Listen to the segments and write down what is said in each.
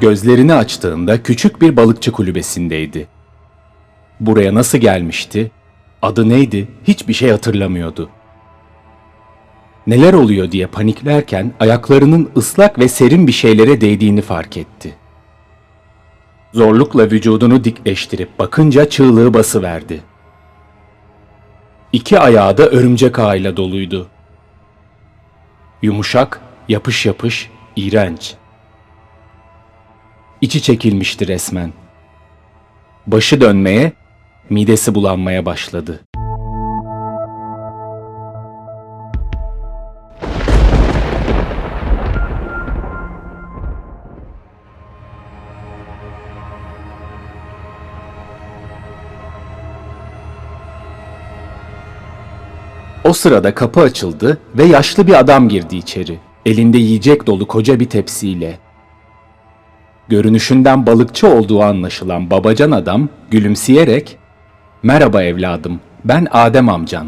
Gözlerini açtığında küçük bir balıkçı kulübesindeydi. Buraya nasıl gelmişti? Adı neydi? Hiçbir şey hatırlamıyordu. Neler oluyor diye paniklerken ayaklarının ıslak ve serin bir şeylere değdiğini fark etti. Zorlukla vücudunu dikleştirip bakınca çığlığı basıverdi. İki ayağı da örümcek ağıyla doluydu. Yumuşak, yapış yapış, iğrenç. İçi çekilmişti resmen. Başı dönmeye, midesi bulanmaya başladı. O sırada kapı açıldı ve yaşlı bir adam girdi içeri. Elinde yiyecek dolu koca bir tepsiyle. Görünüşünden balıkçı olduğu anlaşılan babacan adam gülümseyerek "Merhaba evladım, ben Adem amcan.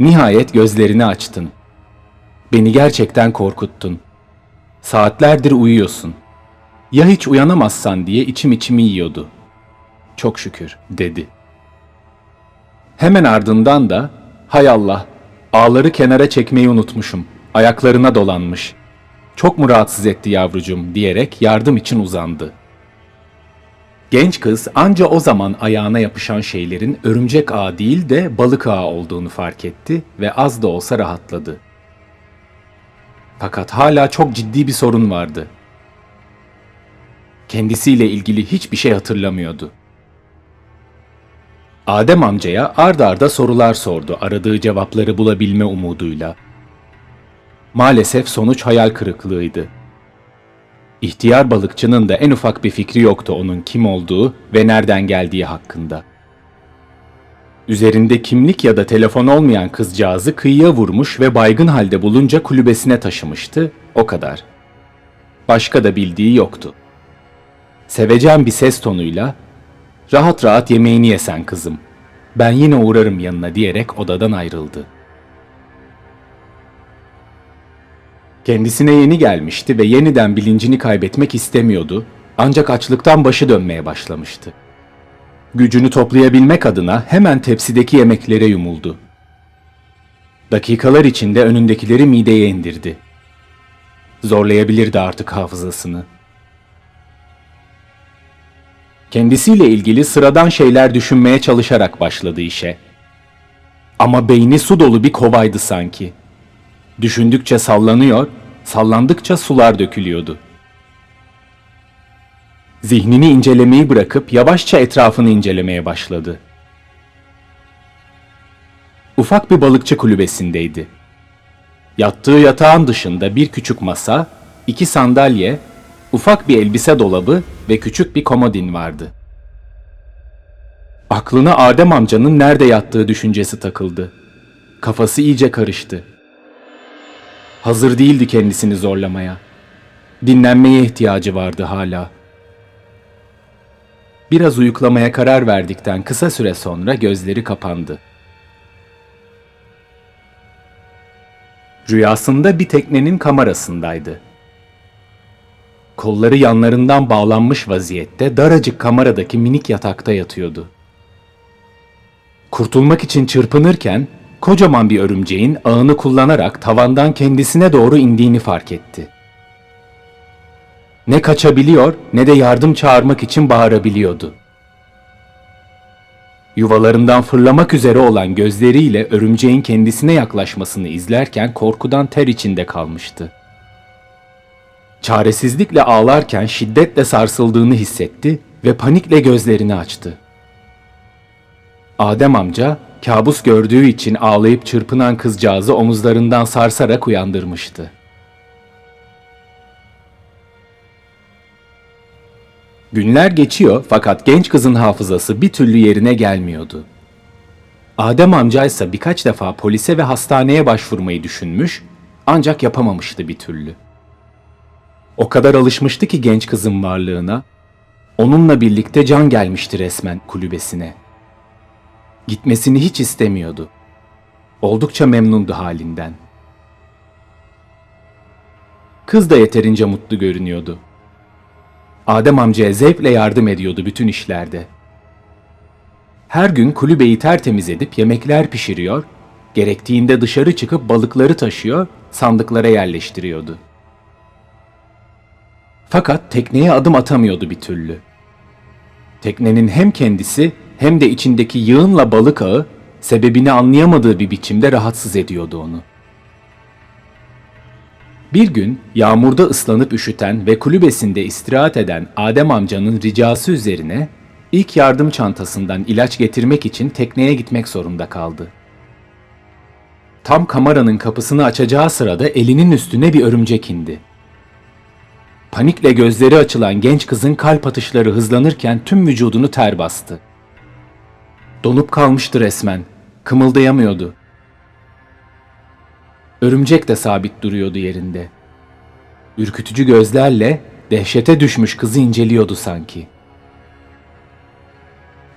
Nihayet gözlerini açtın. Beni gerçekten korkuttun. Saatlerdir uyuyorsun. Ya hiç uyanamazsan diye içim içimi yiyordu. Çok şükür." dedi. Hemen ardından da hay Allah ağları kenara çekmeyi unutmuşum. Ayaklarına dolanmış. Çok mu rahatsız etti yavrucum diyerek yardım için uzandı. Genç kız anca o zaman ayağına yapışan şeylerin örümcek ağı değil de balık ağı olduğunu fark etti ve az da olsa rahatladı. Fakat hala çok ciddi bir sorun vardı. Kendisiyle ilgili hiçbir şey hatırlamıyordu. Adem amcaya ard arda sorular sordu aradığı cevapları bulabilme umuduyla. Maalesef sonuç hayal kırıklığıydı. İhtiyar balıkçının da en ufak bir fikri yoktu onun kim olduğu ve nereden geldiği hakkında. Üzerinde kimlik ya da telefon olmayan kızcağızı kıyıya vurmuş ve baygın halde bulunca kulübesine taşımıştı, o kadar. Başka da bildiği yoktu. Sevecen bir ses tonuyla Rahat rahat yemeğini yesen kızım. Ben yine uğrarım yanına diyerek odadan ayrıldı. Kendisine yeni gelmişti ve yeniden bilincini kaybetmek istemiyordu. Ancak açlıktan başı dönmeye başlamıştı. Gücünü toplayabilmek adına hemen tepsideki yemeklere yumuldu. Dakikalar içinde önündekileri mideye indirdi. Zorlayabilirdi artık hafızasını. Kendisiyle ilgili sıradan şeyler düşünmeye çalışarak başladı işe. Ama beyni su dolu bir kovaydı sanki. Düşündükçe sallanıyor, sallandıkça sular dökülüyordu. Zihnini incelemeyi bırakıp yavaşça etrafını incelemeye başladı. Ufak bir balıkçı kulübesindeydi. Yattığı yatağın dışında bir küçük masa, iki sandalye, ufak bir elbise dolabı ve küçük bir komodin vardı. Aklına Adem amcanın nerede yattığı düşüncesi takıldı. Kafası iyice karıştı. Hazır değildi kendisini zorlamaya. Dinlenmeye ihtiyacı vardı hala. Biraz uyuklamaya karar verdikten kısa süre sonra gözleri kapandı. Rüyasında bir teknenin kamerasındaydı. Kolları yanlarından bağlanmış vaziyette daracık kameradaki minik yatakta yatıyordu. Kurtulmak için çırpınırken kocaman bir örümceğin ağını kullanarak tavandan kendisine doğru indiğini fark etti. Ne kaçabiliyor ne de yardım çağırmak için bağırabiliyordu. Yuvalarından fırlamak üzere olan gözleriyle örümceğin kendisine yaklaşmasını izlerken korkudan ter içinde kalmıştı. Çaresizlikle ağlarken şiddetle sarsıldığını hissetti ve panikle gözlerini açtı. Adem amca kabus gördüğü için ağlayıp çırpınan kızcağızı omuzlarından sarsarak uyandırmıştı. Günler geçiyor fakat genç kızın hafızası bir türlü yerine gelmiyordu. Adem amcaysa birkaç defa polise ve hastaneye başvurmayı düşünmüş ancak yapamamıştı bir türlü. O kadar alışmıştı ki genç kızın varlığına, onunla birlikte can gelmişti resmen kulübesine. Gitmesini hiç istemiyordu. Oldukça memnundu halinden. Kız da yeterince mutlu görünüyordu. Adem amcaya zevkle yardım ediyordu bütün işlerde. Her gün kulübeyi tertemiz edip yemekler pişiriyor, gerektiğinde dışarı çıkıp balıkları taşıyor, sandıklara yerleştiriyordu. Fakat tekneye adım atamıyordu bir türlü. Teknenin hem kendisi hem de içindeki yığınla balık ağı sebebini anlayamadığı bir biçimde rahatsız ediyordu onu. Bir gün yağmurda ıslanıp üşüten ve kulübesinde istirahat eden Adem amcanın ricası üzerine ilk yardım çantasından ilaç getirmek için tekneye gitmek zorunda kaldı. Tam kameranın kapısını açacağı sırada elinin üstüne bir örümcek indi. Panikle gözleri açılan genç kızın kalp atışları hızlanırken tüm vücudunu ter bastı. Donup kalmıştı resmen. Kımıldayamıyordu. Örümcek de sabit duruyordu yerinde. Ürkütücü gözlerle dehşete düşmüş kızı inceliyordu sanki.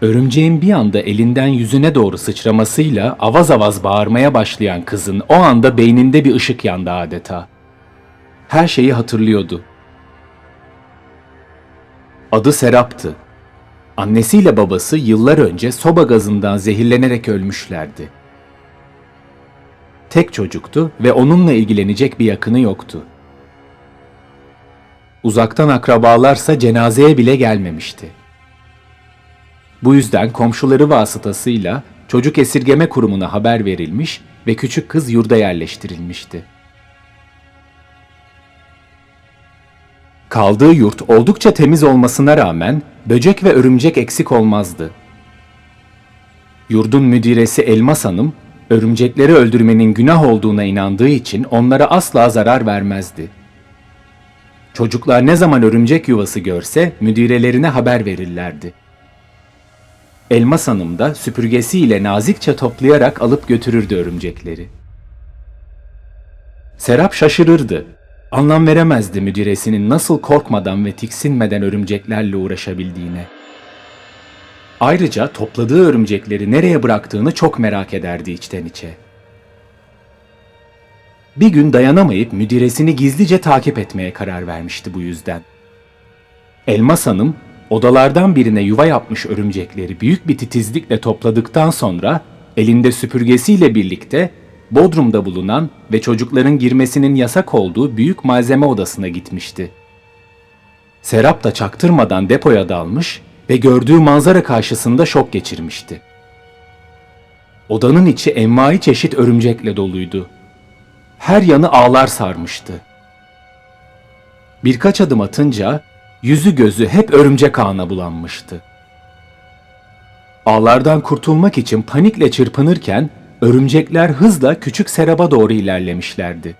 Örümceğin bir anda elinden yüzüne doğru sıçramasıyla avaz avaz bağırmaya başlayan kızın o anda beyninde bir ışık yandı adeta. Her şeyi hatırlıyordu. Adı Serap'tı. Annesiyle babası yıllar önce soba gazından zehirlenerek ölmüşlerdi. Tek çocuktu ve onunla ilgilenecek bir yakını yoktu. Uzaktan akrabalarsa cenazeye bile gelmemişti. Bu yüzden komşuları vasıtasıyla çocuk esirgeme kurumuna haber verilmiş ve küçük kız yurda yerleştirilmişti. Kaldığı yurt oldukça temiz olmasına rağmen böcek ve örümcek eksik olmazdı. Yurdun müdiresi Elmas Hanım, örümcekleri öldürmenin günah olduğuna inandığı için onlara asla zarar vermezdi. Çocuklar ne zaman örümcek yuvası görse müdirelerine haber verirlerdi. Elmas Hanım da süpürgesiyle nazikçe toplayarak alıp götürürdü örümcekleri. Serap şaşırırdı. Anlam veremezdi müdiresinin nasıl korkmadan ve tiksinmeden örümceklerle uğraşabildiğine. Ayrıca topladığı örümcekleri nereye bıraktığını çok merak ederdi içten içe. Bir gün dayanamayıp müdiresini gizlice takip etmeye karar vermişti bu yüzden. Elmas Hanım odalardan birine yuva yapmış örümcekleri büyük bir titizlikle topladıktan sonra elinde süpürgesiyle birlikte Bodrum'da bulunan ve çocukların girmesinin yasak olduğu büyük malzeme odasına gitmişti. Serap da çaktırmadan depoya dalmış ve gördüğü manzara karşısında şok geçirmişti. Odanın içi envai çeşit örümcekle doluydu. Her yanı ağlar sarmıştı. Birkaç adım atınca yüzü gözü hep örümcek ağına bulanmıştı. Ağlardan kurtulmak için panikle çırpınırken örümcekler hızla küçük Serap'a doğru ilerlemişlerdi.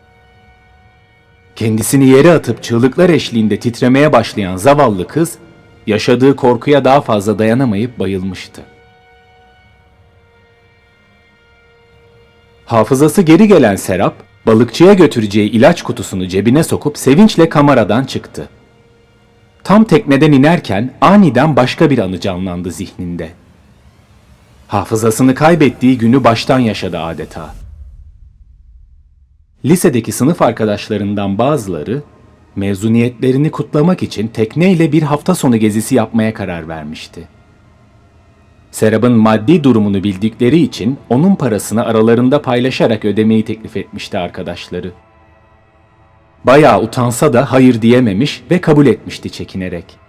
Kendisini yere atıp çığlıklar eşliğinde titremeye başlayan zavallı kız, yaşadığı korkuya daha fazla dayanamayıp bayılmıştı. Hafızası geri gelen Serap, balıkçıya götüreceği ilaç kutusunu cebine sokup sevinçle kameradan çıktı. Tam tekneden inerken aniden başka bir anı canlandı zihninde. Hafızasını kaybettiği günü baştan yaşadı adeta. Lisedeki sınıf arkadaşlarından bazıları mezuniyetlerini kutlamak için tekneyle bir hafta sonu gezisi yapmaya karar vermişti. Serap'ın maddi durumunu bildikleri için onun parasını aralarında paylaşarak ödemeyi teklif etmişti arkadaşları. Bayağı utansa da hayır diyememiş ve kabul etmişti çekinerek.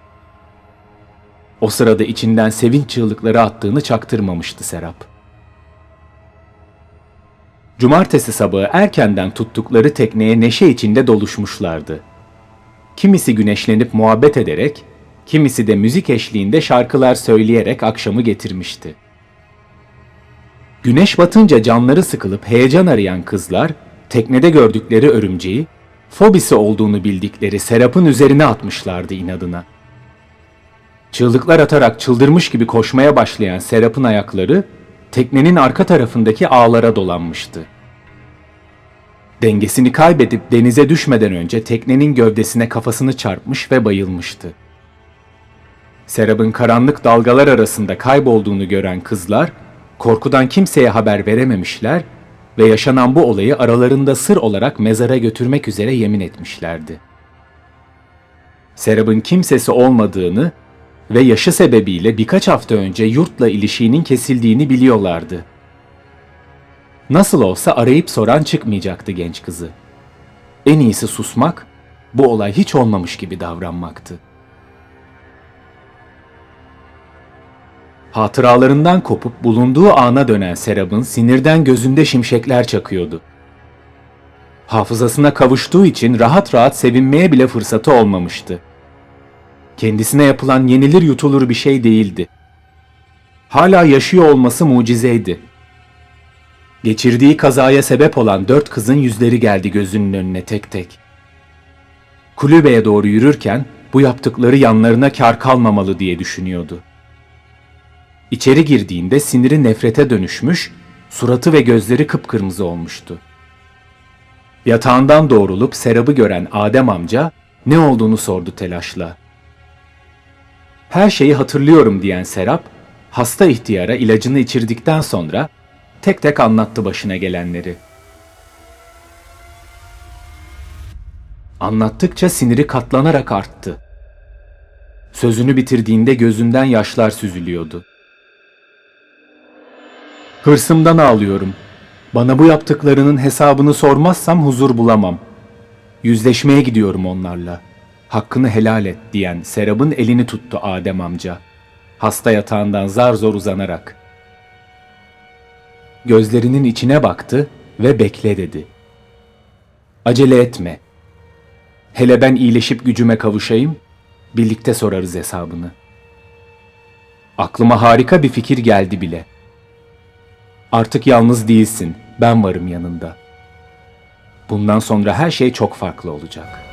O sırada içinden sevinç çığlıkları attığını çaktırmamıştı Serap. Cumartesi sabahı erkenden tuttukları tekneye neşe içinde doluşmuşlardı. Kimisi güneşlenip muhabbet ederek, kimisi de müzik eşliğinde şarkılar söyleyerek akşamı getirmişti. Güneş batınca canları sıkılıp heyecan arayan kızlar, teknede gördükleri örümceği, fobisi olduğunu bildikleri Serap'ın üzerine atmışlardı inadına. Çığlıklar atarak çıldırmış gibi koşmaya başlayan Serap'ın ayakları, teknenin arka tarafındaki ağlara dolanmıştı. Dengesini kaybedip denize düşmeden önce teknenin gövdesine kafasını çarpmış ve bayılmıştı. Serap'ın karanlık dalgalar arasında kaybolduğunu gören kızlar, korkudan kimseye haber verememişler ve yaşanan bu olayı aralarında sır olarak mezara götürmek üzere yemin etmişlerdi. Serap'ın kimsesi olmadığını ve yaşı sebebiyle birkaç hafta önce yurtla ilişiğinin kesildiğini biliyorlardı. Nasıl olsa arayıp soran çıkmayacaktı genç kızı. En iyisi susmak, bu olay hiç olmamış gibi davranmaktı. Hatıralarından kopup bulunduğu ana dönen Serap'ın sinirden gözünde şimşekler çakıyordu. Hafızasına kavuştuğu için rahat rahat sevinmeye bile fırsatı olmamıştı. Kendisine yapılan yenilir yutulur bir şey değildi. Hala yaşıyor olması mucizeydi. Geçirdiği kazaya sebep olan dört kızın yüzleri geldi gözünün önüne tek tek. Kulübeye doğru yürürken bu yaptıkları yanlarına kar kalmamalı diye düşünüyordu. İçeri girdiğinde siniri nefrete dönüşmüş, suratı ve gözleri kıpkırmızı olmuştu. Yatağından doğrulup Serap'ı gören Adem amca ne olduğunu sordu telaşla. Her şeyi hatırlıyorum diyen Serap, hasta ihtiyara ilacını içirdikten sonra tek tek anlattı başına gelenleri. Anlattıkça siniri katlanarak arttı. Sözünü bitirdiğinde gözünden yaşlar süzülüyordu. Hırsımdan ağlıyorum. Bana bu yaptıklarının hesabını sormazsam huzur bulamam. Yüzleşmeye gidiyorum onlarla. Hakkını helal et diyen Serap'ın elini tuttu Adem amca. Hasta yatağından zar zor uzanarak. Gözlerinin içine baktı ve bekle dedi. Acele etme. Hele ben iyileşip gücüme kavuşayım, birlikte sorarız hesabını. Aklıma harika bir fikir geldi bile.'' Artık yalnız değilsin. Ben varım yanında. Bundan sonra her şey çok farklı olacak.''